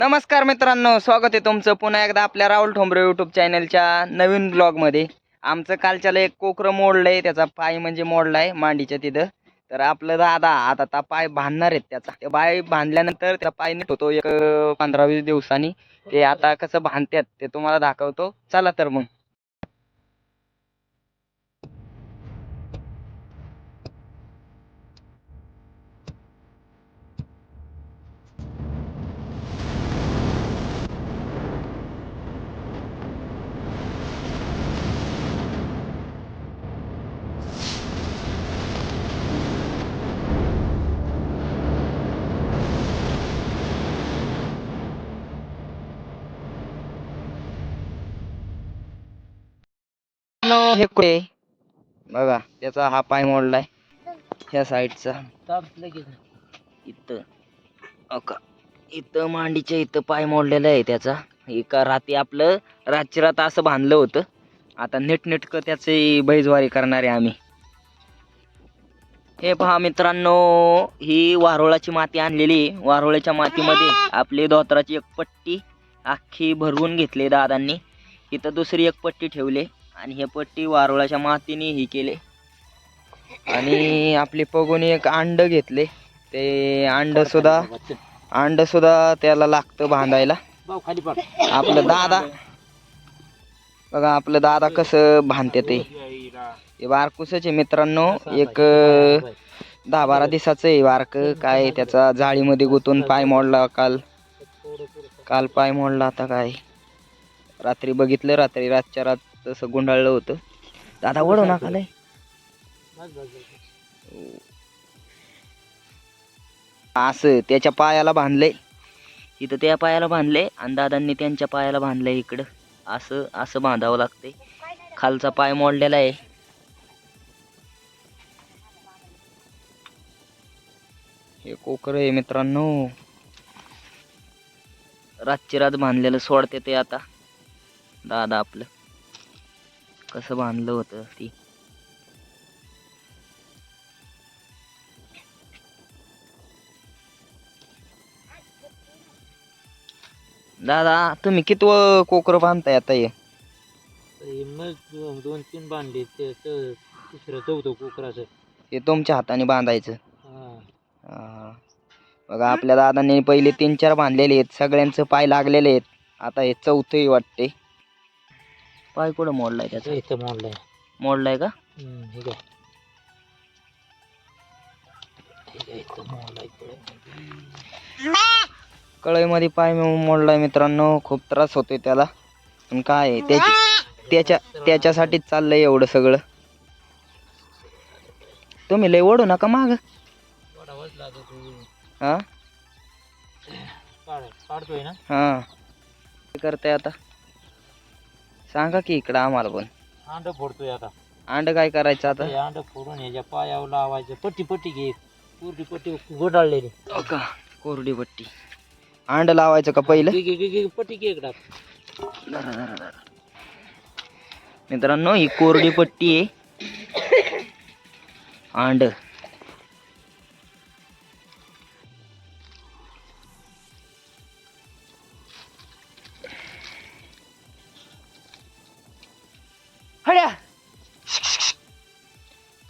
नमस्कार मित्रांनो स्वागत आहे तुमचं पुन्हा एकदा आपल्या राहुल ठोंबरे यूट्यूब चॅनलच्या नवीन ब्लॉगमध्ये आमचं कालच्याला एक कोकरं मोडलं आहे त्याचा पाय म्हणजे मोडला आहे मांडीच्या तिथं. तर आपलं दादा आता त्या पाय बांधणार आहेत त्याचा. ते पाय बांधल्यानंतर त्या पाय नीट होतो एक पंधरा वीस दिवसांनी. ते आता कसं बांधतात ते तुम्हाला दाखवतो. चला तर मग. हे कुठे बघा त्याचा हा पाय मोडलाय. ह्या साईडचा. इथं. इथं मांडीच्या इथं पाय मोडलेला आहे त्याचा. एका रात्री आपलं रातची रात असं बांधलं होतं. आता नीटनेटकं त्याची बैजवारी करणार आहे आम्ही. हे पहा मित्रांनो ही वारोळाची माती आणलेली. वारोळ्याच्या मातीमध्ये आपली धोत्राची एक पट्टी अख्खी भरवून घेतली दादांनी. इथं दुसरी एक पट्टी ठेवली आणि हे पट्टी वारुळाच्या मातीने ही केले. आणि आपले पगोनी एक अंड घेतले. ते अंड सुद्धा अंड सुद्धा त्याला लागतं बांधायला. आपलं दादा बघा आपलं दादा कसं बांधते ते. हे आहे मित्रांनो. एक दहा बारा दिवसाचं आहे वारक. काय त्याचा जाळीमध्ये गुतून पाय मोडला काल. काल पाय मोडला आता काय? रात्री बघितलं रात्री रातच्या रात तसं गुंडाळलं होतं. दादा वडव नका लय असं त्याच्या पायाला बांधलंय. इथं त्या पायाला बांधलंय आणि दादांनी त्यांच्या पायाला बांधलंय इकडं. असं असं बांधावं लागतंय. खालचा पाय मोडलेला आहे. हे कोकर आहे मित्रांनो. रातची रात बांधलेलं सोडते ते आता. दादा आपलं. कसं बांधलं होतं ती. दादा तुम्ही किती कोकर बांधताय आता हे? मग दोन तीन बांधले ते ते तिसरं चौथं कोकराचं हे तुमच्या हाताने बांधायचं? हा. हा. बघा आपल्या दादांनी पहिले तीन चार बांधलेले आहेत सगळ्यांचं पाय लागलेले आहेत. आता हे चौथंही वाटते पाय कुठं मोडलाय त्याचा? इथं मोडलंय. मोडलाय का? हे काय. कळईमध्ये पाय मो- मोडलाय मित्रांनो. खूप त्रास होतोय त्याला. पण काय आहे, त्याची त्याच्या त्याच्यासाठीच चाललंय एवढं सगळं. तुम्ही लय ओढू नका माग. हा? हा. करताय आता? सांगा की इकडं आम्हाला पण. अंड फोडतोय आता. अंड काय करायचं आता? ते अंड फोडून याच्या पायावर लावायचं. पट्टी पट्टी घे. पूर्वी पट्टी गोडाळलेली. हो का? कोरडी पट्टी. अंड लावायचं का पहिलं? घे, घे, घे, घे, पट्टी घे एकदा धरा. मित्रांनो ही कोरडी पट्टी आहे. अंड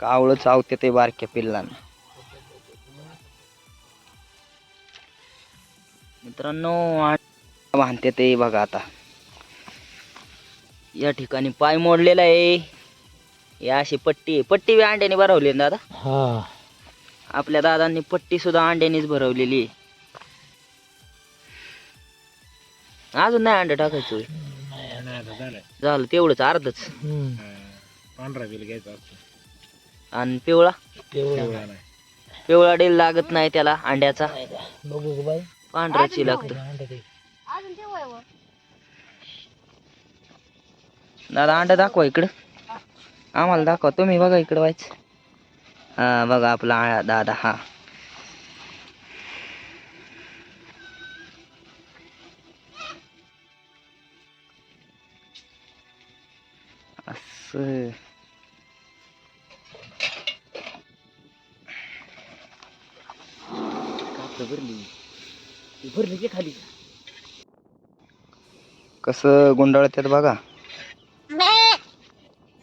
कावळं चावते ते बारक्या पिल्लांना. मित्रांनो बांधते ते बघा आता. या ठिकाणी पाय मोडलेला आहे. या अशी पट्टी आहे. पट्टी बी अंड्याने भरवली ना दादा? हा. आपल्या दादांनी पट्टी सुद्धा अंड्यानेच भरवलेली आहे. अजून नाही अंड टाकायचं. झालं तेवढंच अर्धच. पांढरा बिल घ्यायचा आणि पिवळा? पिवळा. डेल लागत नाही त्याला अंड्याचा. बघू बाई. पांढराची लागतं. दादा अंडा दाखवा इकडं. आम्हाला दाखवा. तुम्ही बघा इकडं व्हायचं हा बघा आपला आ- दादा हा. असं. भरली भरली की खाली. कसं गुंडाळत्यात बघा.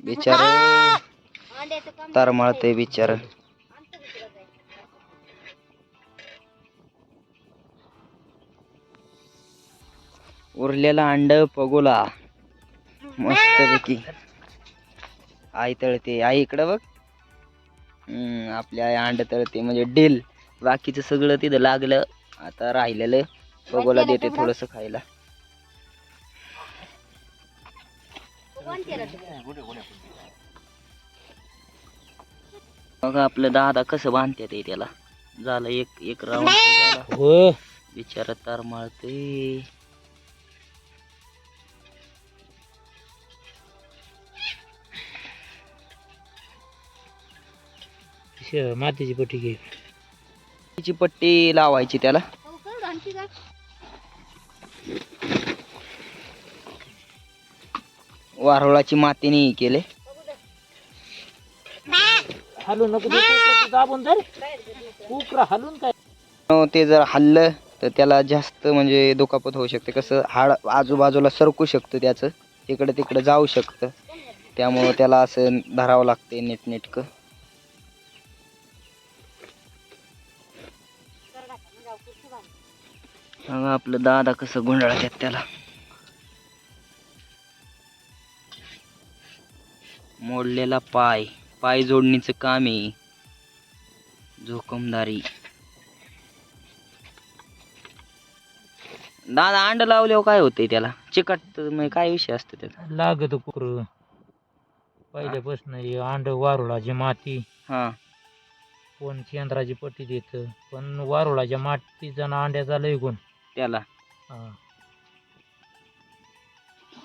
बिचार. तरमाळतंय बिचार. उरलेला अंड पगोला. मस्त पैकी आई तळते. आई इकडं बघ. हम्म, आपली आई अंड तळते. म्हणजे डील. बाकीचं सगळं तिथं लागलं आता राहिलेलं. पगोला देते थोडस खायला. बघा आपलं दादा कसं बांधतात हे त्याला. झालं एक एक राऊंड झाला. हो. बिचारा तार माळते मातीची पट्टी घे. तिची पट्टी लावायची त्याला. वारुळाची मातीने केले. हलू नको दाबून धर. कुकरा हलून काय? अं, ते जर हल्लं तर त्याला जास्त म्हणजे दुखापत होऊ शकते. कसं हाड आजूबाजूला सरकू शकतं त्याचं. इकडं तिकडं जाऊ शकतं. त्यामुळं त्याला असं धरावं लागते नीटनेटकं. बघा आपलं दादा कसं गुंडाळतात त्याला. मोडलेला पाय पाय जोडणीचं काम आहे जोखमदारी. दादा अंड लावल्यावर काय होतंय त्याला? चिकट म्हणजे काय विषय असतो त्याचा? लागत कुकर. पहिल्यापासून हे अंड वारुळाची माती हा. कोण केंद्राची पट्टी देत पण वारुळाच्या मातीचा ना अंड्याचा लय गुण. त्याला. हा.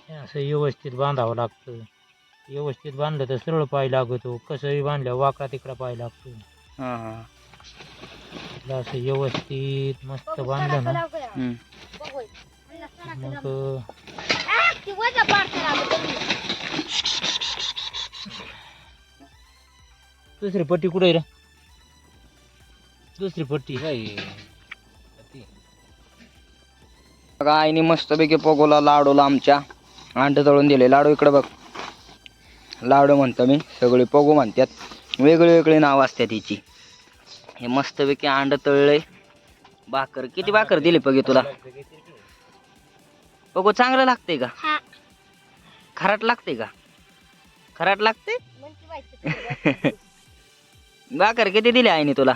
हे असं व्यवस्थित बांधावं लागतं. व्यवस्थित बांधलं तर सरळ पाय लागतो. कसंही बांधलं वाकडा तिकडा पाय लागतो. हा हा. त्याला असं व्यवस्थित मस्त बांधलं ना. हम्म. मग दुसरी पट्टी कुठे रे? दुसरी पट्टी. बघा आईने मस्तपैकी पगोला लाडूला आमच्या अंड तळून दिले. लाडू इकडे बघ. लाडू म्हणतो मी सगळे पगो म्हणतात. वेगळे वेगळे नाव असतात हिची. हे मस्तपैकी अंड तळले. भाकर किती भाकर दिली पगे तुला? पगो चांगलं लागते का? खराट लागते का? खराट लागते भाकर किती दिली आईने तुला?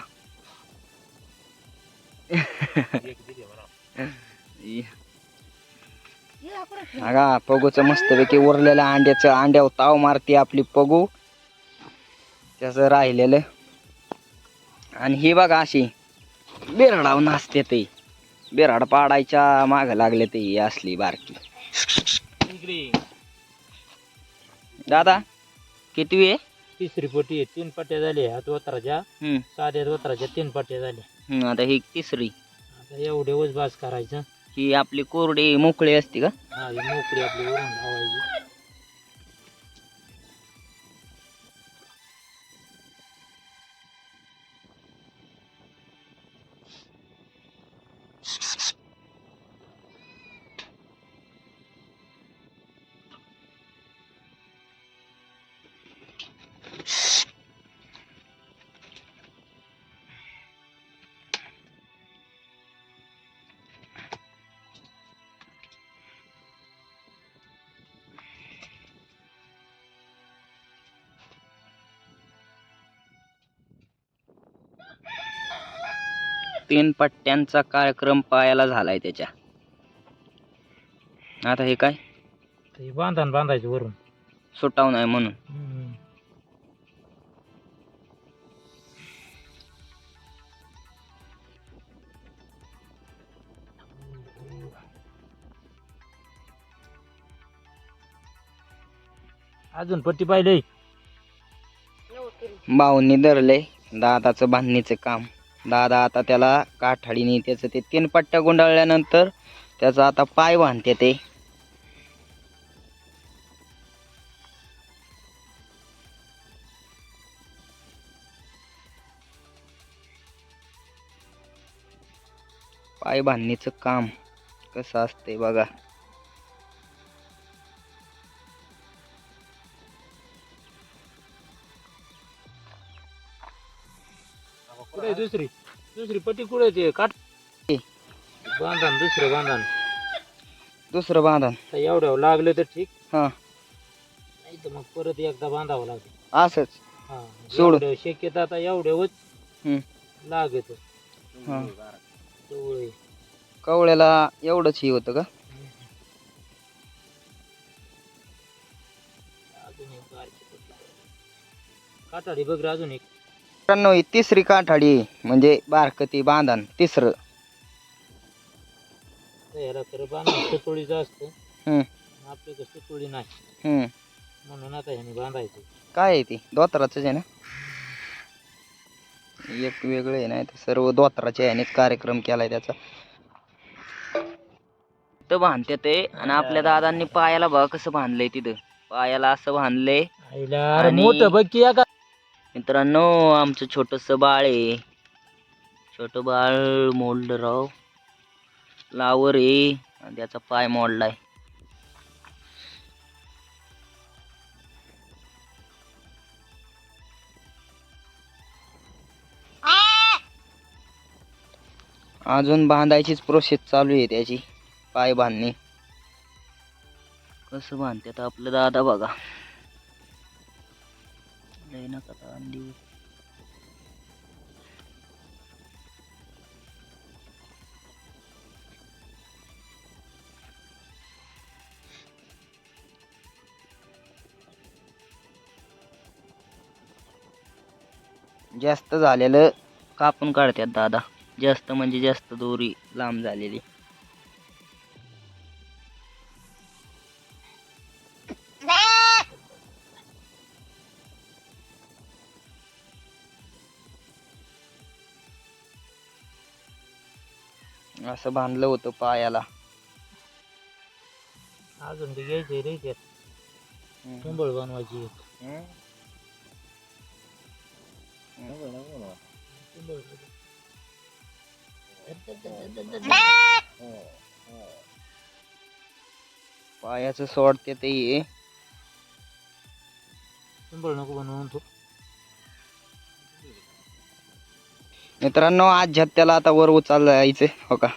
अगा पगूचं मस्तपैकी उरलेल्या अंड्याचं अंड्यावर ताव मारते आपली पगू. त्याचं राहिलेलं. आणि ही बघा अशी बेरडाव नाचते ते. बेराड पाडायच्या माग लागले ते ही असली बारकी. दादा किती आहे तिसरी आहे तीन पट्ट्या झाल्या हम्म, साध्या दोतराच्या तीन पट्ट्या झाल्या. आता ही तिसरी. आता एवढे वज बास करायचं. ही आपली कोरडी मोकळी असते का? मोकळी आपली वरून लावायची तीन पट्ट्यांचा कार्यक्रम पायाला झालाय त्याच्या. आता हे काय? हे बांधान बांधायचं वरून. सुटाव नाही म्हणून. हम्म. अजून पट्टी पाहिलंय भाऊंनी धरलंय दादाचं बांधणीचं काम. दादा आता त्याला काठाडीने त्याचं ते तीन पट्ट्या गुंडाळल्यानंतर त्याचा आता पाय बांधते ते. पाय बांधणीचं काम कसं असतंय बघा. कुठे दुसरी दुसरी पट्टी कुठे ते काट ए. दुसरं बांधा न. दुसरं बांधण आता एवढ्यावर लागलं तर ठीक हा नाही तर मग परत एकदा बांधावं लागेल असंच हा सोड. एवढं शक्यता आता एवढ्यावरच हम्म. लागत हा जवळ. कवळ्याला एवढंच ही होतं का अजून एक बारकी पट्टी. काटाडी बघ रे अजून एक मित्रांनो ही तिसरी काठाडी आहे. म्हणजे बारकती बांधण तिसरं. तर ह्याला तर बांधणं सुतोळीचं असतं. हम्म. आपल्याकडे सुतोळी नाही. हम्म. म्हणून आता ह्याने बांधायचं. काय आहे ती? दोतराच आहे ना? एक वेगळं आहे ना इथं सर्व दोतराच्या यानेच कार्यक्रम केलाय त्याचा. तर बांधते ते आणि आपल्या दादांनी पायाला बघा कसं बांधलंय तिथं. पायाला असं बांधलंय. अरे आणि- मोठं बघ की का मित्रांनो आमचं छोटंसं बाळ आहे. छोट बाळ मोडलं राव लावर आहे आणि त्याचा पाय मोडलाय. अजून बांधायचीच प्रोसेस चालू आहे त्याची पाय बांधणे. कसं बांधतात आपलं दादा बघा. लय नका ताण जास्त झालेलं कापून काढतात दादा. जास्त म्हणजे जास्त दोरी लांब झालेली. असं बांधलं होतं पायाला. अजून ते घ्यायचे रे त्यात. कुंबळ बनवायची एक. कुंबळ. पायाचं सोडते ते ये. कुंबळ नको बनवून तो मित्रांनो आज त्याला आता वर उचललं जायचं हो का?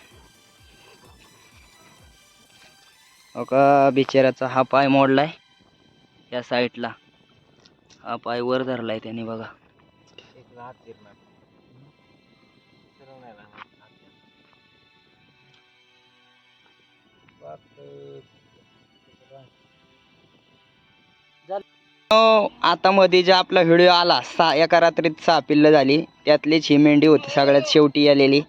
का बिचाऱ्याचा हा पाय मोडलाय या साईडला. हा पाय वर धरलाय त्याने बघा. आता मध्ये जे आपला व्हिडिओ आला सहा एका रात्रीत सहा पिल्लं झाली. त्यातलीच ही मेंढी होती सगळ्यात शेवटी आलेली.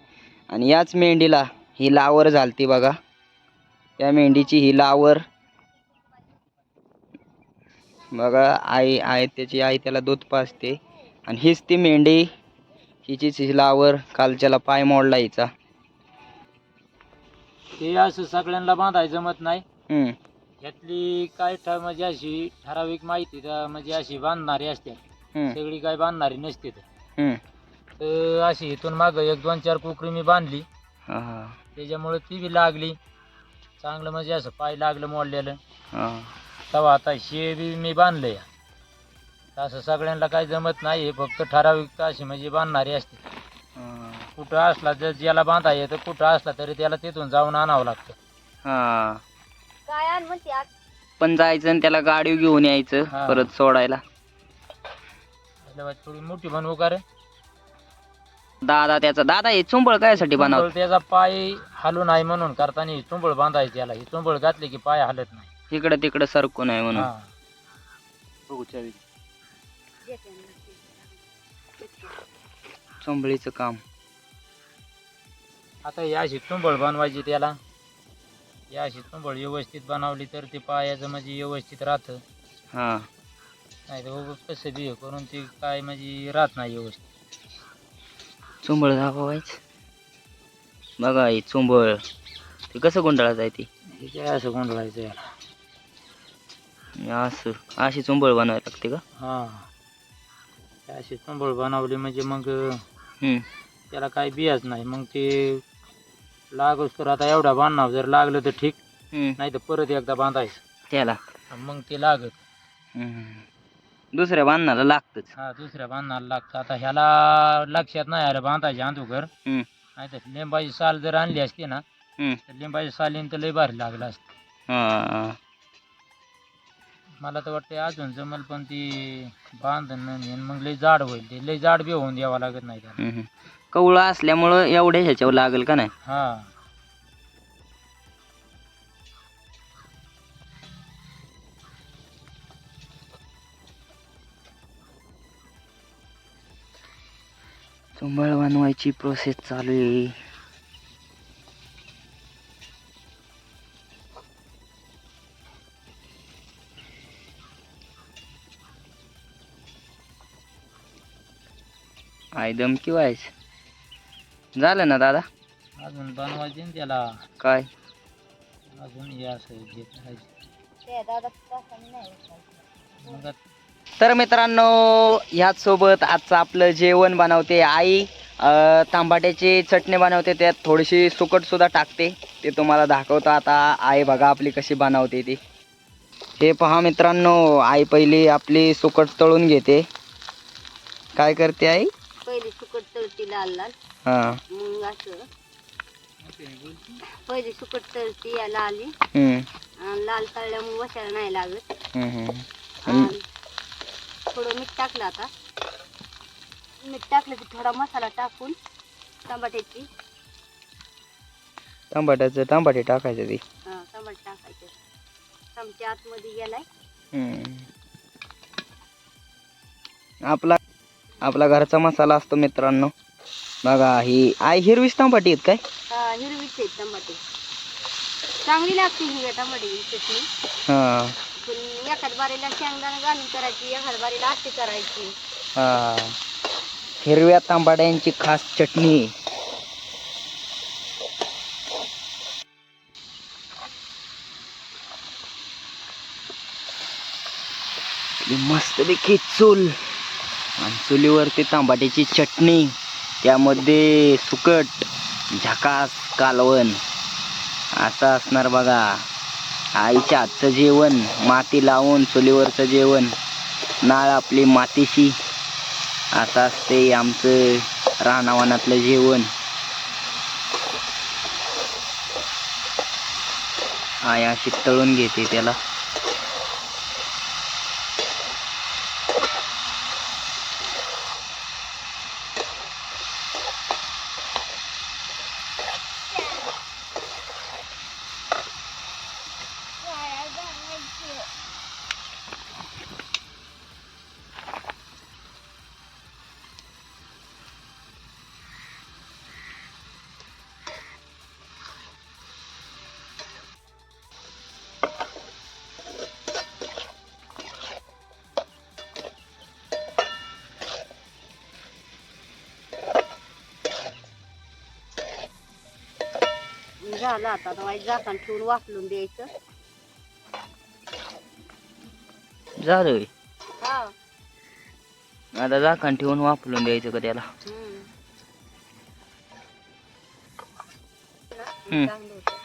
आणि याच मेंढीला ही लावर झालती बघा. त्या मेंढीची ही लावर. बघा आई आहे त्याची आई त्याला दूध पाजते. आणि हीच ती मेंढी हिचीच ही लावर कालच्याला पाय मोडला हिचा. ते असं सगळ्यांना बांधायचं जमत नाही. हम्म, यातली काय ठ- म्हणजे अशी ठराविक माहिती तर म्हणजे अशी बांधणारी असते. हम्म, सगळी काय बांधणारी नसते तर. हम्म. तर अशी इथून माग एक दोन चार कुकरी मी बांधली. हा, हा, त्याच्यामुळे ती बी लागली. चांगलं म्हणजे असं पाय लागलं मोडलेलं हा. तेव्हा आता शे बी मी बांधलंय असं सगळ्यांना काही जमत नाही हे फक्त ठराविक अशी म्हणजे बांधणारी असते. कुठं असला जर ज्याला बांधा येतं कुठं असला तरी त्याला तिथून जाऊन आणावं लागतं हा काय आण म्हणते आज? पण जायचं आणि त्याला गाडी घेऊन यायचं हा. परत सोडायला त्याला थोडी मोठी बनवू का रे दादा त्याचा दादा हे चुंबळ कायसाठी बनवत चुंबळ त्याचा पाय हलू नाही म्हणून करताना ही चुंबळ बांधायची याला. ही चुंबळ घातली की पाय हलत नाही. इकडे तिकडे सरकू नये म्हणून. हा. चुंबळीचं काम. आता ही अशी चुंबळ बनवायची त्याला. ही अशी चुंबळ व्यवस्थित बनवली तर ते पायाचं म्हणजे व्यवस्थित राहतं. हा. नाही तर कसं बी हे करून ते काय म्हणजे राहत नाही व्यवस्थित. चुंबळ दाखवायच. बघा हे चुंबळ. ते कसं गुंडाळत आहे ती? काय असं गोंधळायचं याला? असं अशी चुंबळ बनवायला लागते का? हा. अशी चुंबळ बनवली म्हणजे मग. त्याला काही बियाच नाही. मग ते लागच तर आता एवढा बांधणार जर लागलं तर ठीक. नाही तर परत एकदा बांधायचं. त्याला. मग ते लागत. दुसऱ्या बांधणाला लागतच. हा दुसऱ्या बांधणाला लागतं. आता ह्याला लक्षात नाही आलं बांधायचे अंधुकर हम्म. नाही तर लिंबाची साल जर आणली असती ना हम्म. तर लिंबाची सालीन तर लय भारी लागलं असतं. हा. मला तर वाटतं अजून जमल पण ती बांधणं आणि मग लय जाड होईल. ते लय जाड बी होऊन द्यावं लागत नाही त्याला. हम्म. कवळा असल्यामुळं एवढ्या ह्याच्यावर लागेल का नाही? हा. चुंबळ बनवायची प्रोसेस चालू आहे. आय दम की व्हायच. झालं ना दादा? अजून बनवायचे ना त्याला. काय? अजून हे असं जे करायचं. ते दादा तासाने नाही. उचलायचं. मग आता तर मित्रांनो ह्याच सोबत आजचं आपलं जेवण बनवते आई. तांबाट्याची चटणी बनवते त्यात थोडीशी सुकट सुद्धा टाकते. ते तुम्हाला दाखवतो आता. आई बघा आपली कशी बनवते ती. हे पहा मित्रांनो आई पहिली आपली सुकट तळून घेते. काय करते आई? पहिली सुकट तळती लाल लाल. हां. मग असं. पहिली सुकट तळती या लाली. तळल्यामुळे बसायला नाही लागत हम्म, हम्म. हम्म. आणि थोडं मीठ टाकलं आता. मीठ टाकलं की थोडा मसाला टाकून टमाट्याची तांबाट्याचं तांबाटे टाकायचं ते. हा, टमाटे टाकायचे. चमच्या आतमध्ये गेलाय. हम्म. आपला आपला घरचा मसाला असतो मित्रांनो. बघा ही आई हिरवीच तांबाटी आहेत काय? हा हिरवीच आहेत टमाटे चांगली लागते हिरव्या टमाट्याची चटणी. हां. पण एखाद बारीला शेंगदाणा घालून करायची एखाद बारीला करायची. हा. हिरव्या तांबाड्यांची खास चटणी. मस्तपैकी चूल आणि चुलीवरती तांबाट्याची चटणी त्यामध्ये सुकट झकास कालवण. असं असणार बघा. आईच्या हातचं जेवण माती लावून चुलीवरचं जेवण नाळ आपली मातीशी. असं असते आमचं रानावानातलं जेवण. आई अशी तळून घेते त्याला. झालं आता झाकण ठेवून वाफलून द्यायचं झालं होय. हा आता झाकण ठेवून वापरून द्यायचं का त्याला हम्म. हम्म. चांगलं होतं.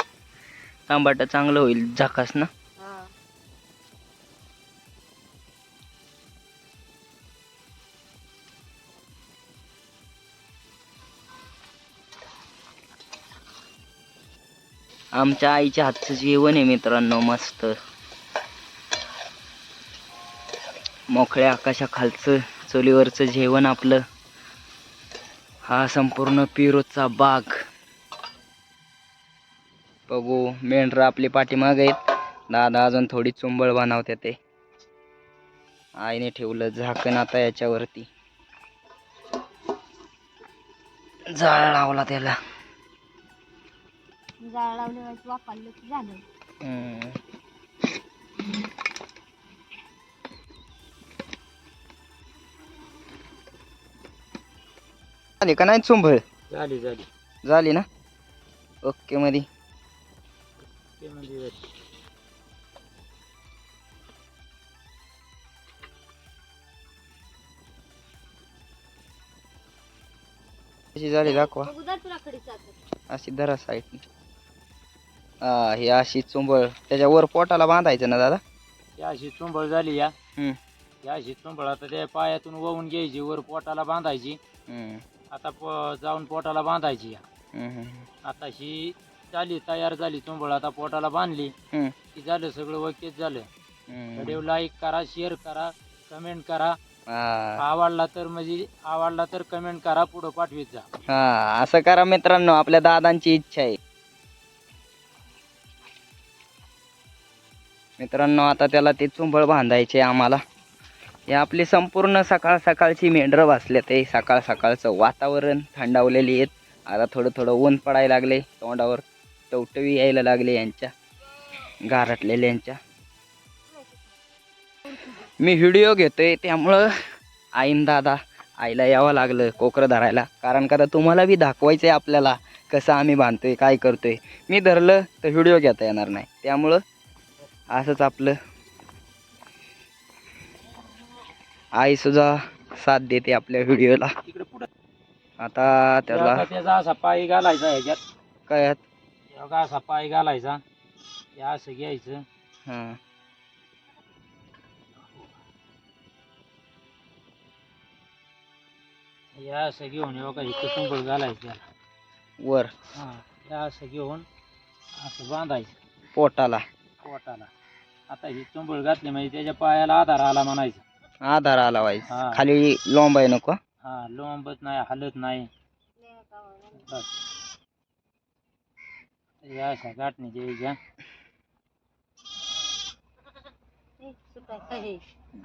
तांबाटा चांगलं होईल झाकास ना आमच्या आईच्या हातचं जेवण आहे मित्रांनो मस्त. मोकळ्या आकाशाखालचं चुलीवरचं जेवण आपलं. हा संपूर्ण पिरोचा बाग. बघू मेंढर आपली पाठीमाग आहेत. दादा अजून थोडी चुंबळ बनवते ते. आईने ठेवलं झाकण आता याच्यावरती. जाळ लावला त्याला. जाळ लावले वाईट वापरलं की झालं. का नाही चुंबळ? झाली झाली. झाली ना? ओके मध्ये ते म्हणजे झाली. कशी झाली दाखवा. तुला अशी धरा साईड हा ही अशी चुंबळ त्याच्या वर पोटाला बांधायचं ना दादा? ही अशी चुंबळ झाली या. हम्म. ही अशी चुंबळ आता त्या पायातून वळून घ्यायची वर पोटाला बांधायची. हम्म, आता प जाऊन पोटाला बांधायची हम्म, हम्म. आता ही झाली तयार झाली चुंबळ आता पोटाला बांधली. हम्म, की झालं सगळं वकेत झालं. हम्म. व्हिडिओ लाईक करा शेअर करा कमेंट करा. हा. आवडला तर म्हणजे आवडला तर कमेंट करा पुढं पाठवीत जा. हा असं करा मित्रांनो आपल्या दादांची इच्छा आहे. मित्रांनो आता त्याला ते चुंबळ बांधायचे आम्हाला. हे आपली संपूर्ण सकाळ सकाळची मेंढरं भासले ते सकाळ सकाळचं वातावरण थंडावलेली आहेत. आता थोडं थोडं ऊन पडायला लागले. तोंडावर टवटवी यायला लागले यांच्या. गारटलेल्यांच्या मी व्हिडिओ घेतोय त्यामुळं आईन दादा आईला यावं लागलं कोकरं धरायला. कारण का तर तुम्हाला बी दाखवायचं आहे आपल्याला कसं आम्ही बांधतोय काय करतोय. मी धरलं तर व्हिडिओ घेता येणार नाही. त्यामुळं असंच आपलं. आई सुद्धा साथ देते आपल्या व्हिडिओला. तिकडे पुढं. आता त्याला त्याचा असा पाय घालायचा ह्याच्यात. काय एवढा असा पाय घालायचा. हे असं घ्यायचं. हां. हे असं घेऊन एवढा इथं चुंबळ घालायचं त्याला. वर. हा हे असं घेऊन असं बांधायचं. पोटाला. पोटाला आता ही चुंबळ घातली म्हणजे त्याच्या पायाला आधार आला म्हणायचं. आधार आला हा. खाली लोंब आहे नको. हा लोंबत नाही हलत नाही. बस. अशा गाठणी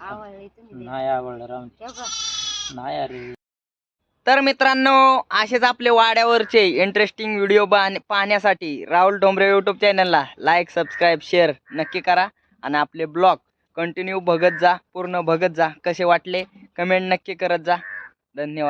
आवडले तुम्ही. नाही आवडलं का? नाही अरे. तर मित्रांनो असेच आपले वाड्यावरचे इंटरेस्टिंग व्हिडिओ पाहण्यासाठी राहुल डोंबरे यूट्यूब चॅनलला लाईक सबस्क्राईब शेअर नक्की करा. आणि आपले ब्लॉग कंटिन्यू बघत जा पूर्ण बघत जा कसे वाटले कमेंट नक्की करत जा. धन्यवाद.